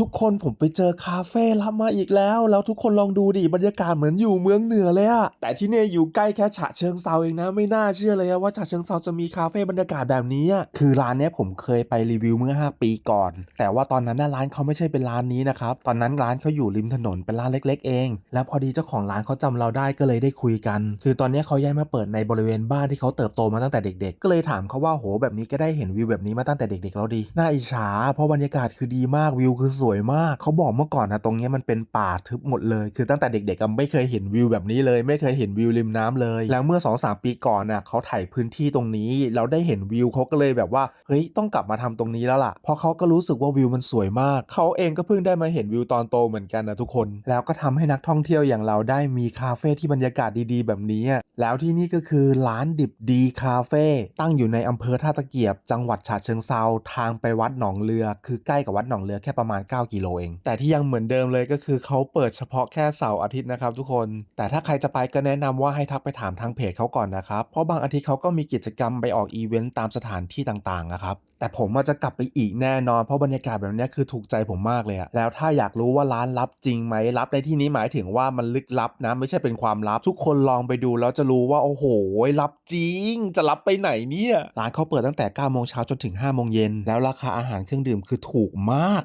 ทุกคนผมไปเจอคาเฟ่ลับมาอีกแล้ว แล้วทุกคนลองดูดิบรรยากาศเหมือนอยู่เมืองเหนือเลยอะแต่ที่เนี่ยอยู่ใกล้แค่ฉะเชิงเซาเองนะไม่น่าเชื่อเลยว่าฉะเชิงเซาจะมีคาเฟ่บรรยากาศแบบนี้อะคือร้านเนี้ยผมเคยไปรีวิวเมื่อ 5 ปีก่อน แต่ว่าตอนนั้นน่ะร้านเขาไม่ใช่เป็นร้านนี้นะครับตอนนั้นร้านเขาอยู่ริมถนนเป็นร้านเล็ก ๆ เอง แล้วพอดีเจ้าของร้านเขาจำเราได้ก็เลยได้คุยกัน คือตอนนี้เขาย้ายมาเปิดในบริเวณบ้านที่เขาเติบโตมาตั้งแต่เด็ก ๆ ก็เลยถามเขาว่าโหแบบนี้ก็ได้เห็นวิวแบบนี้มาตั้งแต่เด็กๆแล้วดีน่าอิจฉาเพราะบรรยากาศคือดีมากวิวคือสวยมากเขาบอกเมื่อก่อนนะตรงนี้มันเป็นป่าทึบหมดเลย คือตั้งแต่เด็กๆก็ไม่เคยเห็นวิวแบบนี้เลย ไม่เคยเห็นวิวริมน้ำเลย แล้วเมื่อ2-3ปีก่อนน่ะเขาถ่ายพื้นที่ตรงนี้ เราได้เห็นวิวเขาก็เลยแบบว่าเฮ้ยต้องกลับมาทำตรงนี้แล้วล่ะเพราะเขาก็รู้สึกว่าวิวมันสวยมากเขาเองก็เพิ่งได้มาเห็นวิวตอนโตเหมือนกันนะทุกคน แล้วก็ทำให้นักท่องเที่ยวอย่างเราได้มีคาเฟ่ที่บรรยากาศดีๆ แบบนี้ แล้วที่นี่ก็คือร้านดิบดีคาเฟ่ตั้งอยู่ในอำเภอท่าตะเกียบ จังหวัดฉะเชิงเซาทางไปวัดหนองเรือ คือใกล้กับวัดหนองเรือแค่ประมาณ9กิโลเอง แต่ที่ยังเหมือนเดิมเลยก็คือเขาเปิดเฉพาะแค่เสาร์อาทิตย์นะครับทุกคน แต่ถ้าใครจะไปก็แนะนำว่าให้ทักไปถามทางเพจเขาก่อนนะครับ เพราะบางอาทิตย์เขาก็มีกิจกรรมไปออกอีเวนต์ตามสถานที่ต่างๆนะครับแต่ผมอาจจะกลับไปอีกแน่นอน เพราะบรรยากาศแบบนี้คือถูกใจผมมากเลยอะแล้วถ้าอยากรู้ว่าร้านลับจริงไหมลับในที่นี้หมายถึงว่ามันลึกลับนะไม่ใช่เป็นความลับ ทุกคนลองไปดูแล้วจะรู้ว่าโอ้โหลับจริง จะลับไปไหนเนี่ยร้านเขาเปิดตั้งแต่9โมงเช้าจนถึง5โมงเย็นแล้วราคาอาหารเครื่องดื่มคือถูกมาก